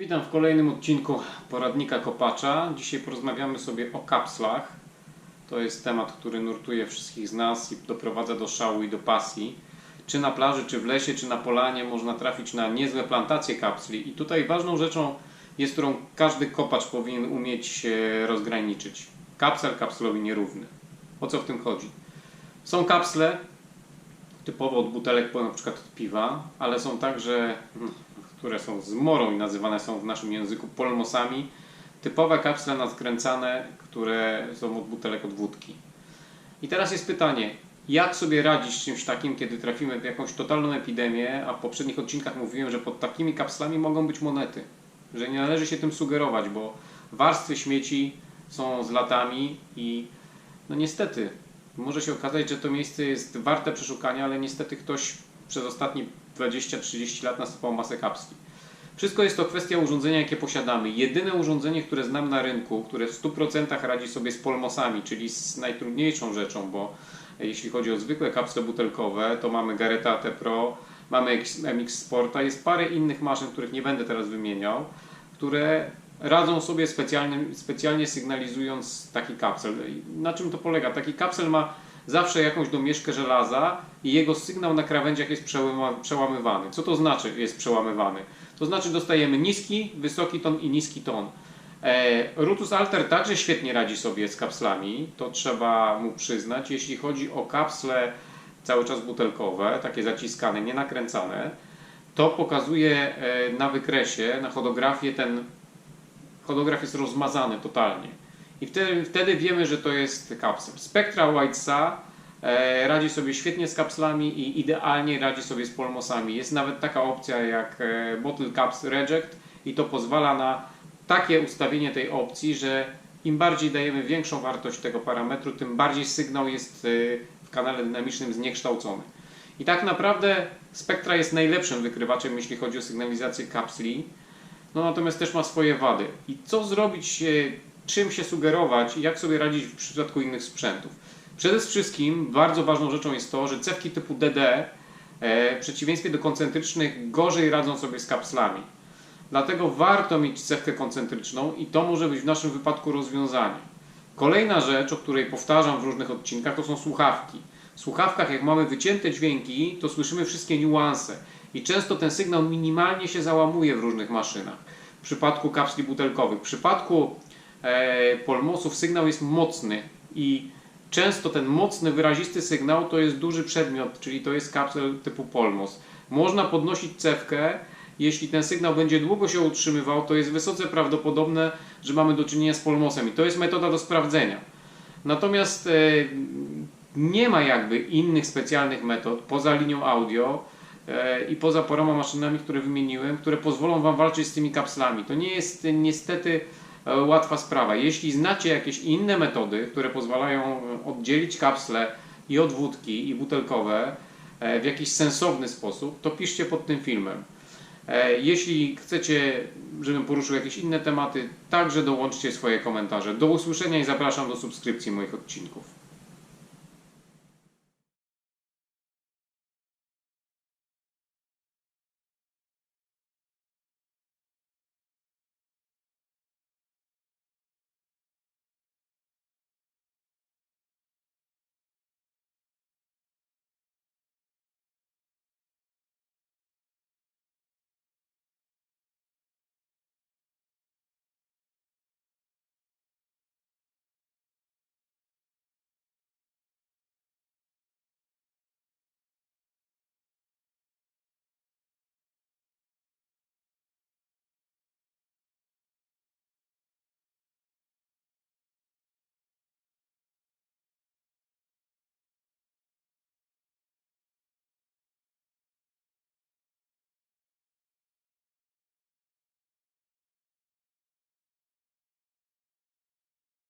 Witam w kolejnym odcinku poradnika kopacza. Dzisiaj porozmawiamy sobie o kapslach. To jest temat, który nurtuje wszystkich z nas i doprowadza do szału i do pasji. Czy na plaży, czy w lesie, czy na polanie można trafić na niezłe plantacje kapsli. I tutaj ważną rzeczą jest, którą każdy kopacz powinien umieć rozgraniczyć. Kapsel kapslowi nierówny. O co w tym chodzi? Są kapsle typowo od butelek, przykład od piwa, ale są także, mm, które są zmorą i nazywane są w naszym języku polmosami, typowe kapsle nadkręcane, które są od butelek od wódki. I teraz jest pytanie, jak sobie radzić z czymś takim, kiedy trafimy w jakąś totalną epidemię, a w poprzednich odcinkach mówiłem, że pod takimi kapslami mogą być monety, że nie należy się tym sugerować, bo warstwy śmieci są z latami i no niestety może się okazać, że to miejsce jest warte przeszukania, ale niestety ktoś przez ostatnie 20-30 lat nasypał masę kapsli. Wszystko jest to kwestia urządzenia, jakie posiadamy. Jedyne urządzenie, które znam na rynku, które w 100% radzi sobie z polmosami, czyli z najtrudniejszą rzeczą, bo jeśli chodzi o zwykłe kapsle butelkowe, to mamy Garretta T Pro, mamy MX Sporta, jest parę innych maszyn, których nie będę teraz wymieniał, które radzą sobie specjalnie sygnalizując taki kapsel. Na czym to polega? Taki kapsel ma zawsze jakąś domieszkę żelaza i jego sygnał na krawędziach jest przełamywany. Co to znaczy jest przełamywany? To znaczy dostajemy niski, wysoki ton i niski ton. E, Rutus Alter także świetnie radzi sobie z kapslami, to trzeba mu przyznać. Jeśli chodzi o kapsle cały czas butelkowe, takie zaciskane, nie nakręcane, to pokazuje e, na wykresie, na hodografię ten hodograf jest rozmazany totalnie. I wtedy, wtedy wiemy, że to jest kapsel. Spectra Whitesa e, radzi sobie świetnie z kapslami i idealnie radzi sobie z polmosami. Jest nawet taka opcja jak e, Bottle Caps Reject i to pozwala na takie ustawienie tej opcji, że im bardziej dajemy większą wartość tego parametru, tym bardziej sygnał jest e, w kanale dynamicznym zniekształcony. I tak naprawdę Spectra jest najlepszym wykrywaczem, jeśli chodzi o sygnalizację kapsli. No natomiast też ma swoje wady. I co zrobić, czym się sugerować i jak sobie radzić w przypadku innych sprzętów? Przede wszystkim bardzo ważną rzeczą jest to, że cewki typu DD e, w przeciwieństwie do koncentrycznych gorzej radzą sobie z kapslami. Dlatego warto mieć cewkę koncentryczną i to może być w naszym wypadku rozwiązanie. Kolejna rzecz, o której powtarzam w różnych odcinkach, to są słuchawki. W słuchawkach, jak mamy wycięte dźwięki, to słyszymy wszystkie niuanse i często ten sygnał minimalnie się załamuje w różnych maszynach. W przypadku kapsli butelkowych, w przypadku polmosów sygnał jest mocny i często ten mocny, wyrazisty sygnał to jest duży przedmiot, czyli to jest kapsel typu polmos. Można podnosić cewkę, jeśli ten sygnał będzie długo się utrzymywał, to jest wysoce prawdopodobne, że mamy do czynienia z polmosem i to jest metoda do sprawdzenia. Natomiast e, nie ma jakby innych specjalnych metod poza linią audio e, i poza paroma maszynami, które wymieniłem, które pozwolą Wam walczyć z tymi kapslami. To nie jest e, niestety e, łatwa sprawa. Jeśli znacie jakieś inne metody, które pozwalają e, oddzielić kapsle i od wódki i butelkowe e, w jakiś sensowny sposób, to piszcie pod tym filmem. E, Jeśli chcecie, żebym poruszył jakieś inne tematy, także dołączcie swoje komentarze. Do usłyszenia i zapraszam do subskrypcji moich odcinków.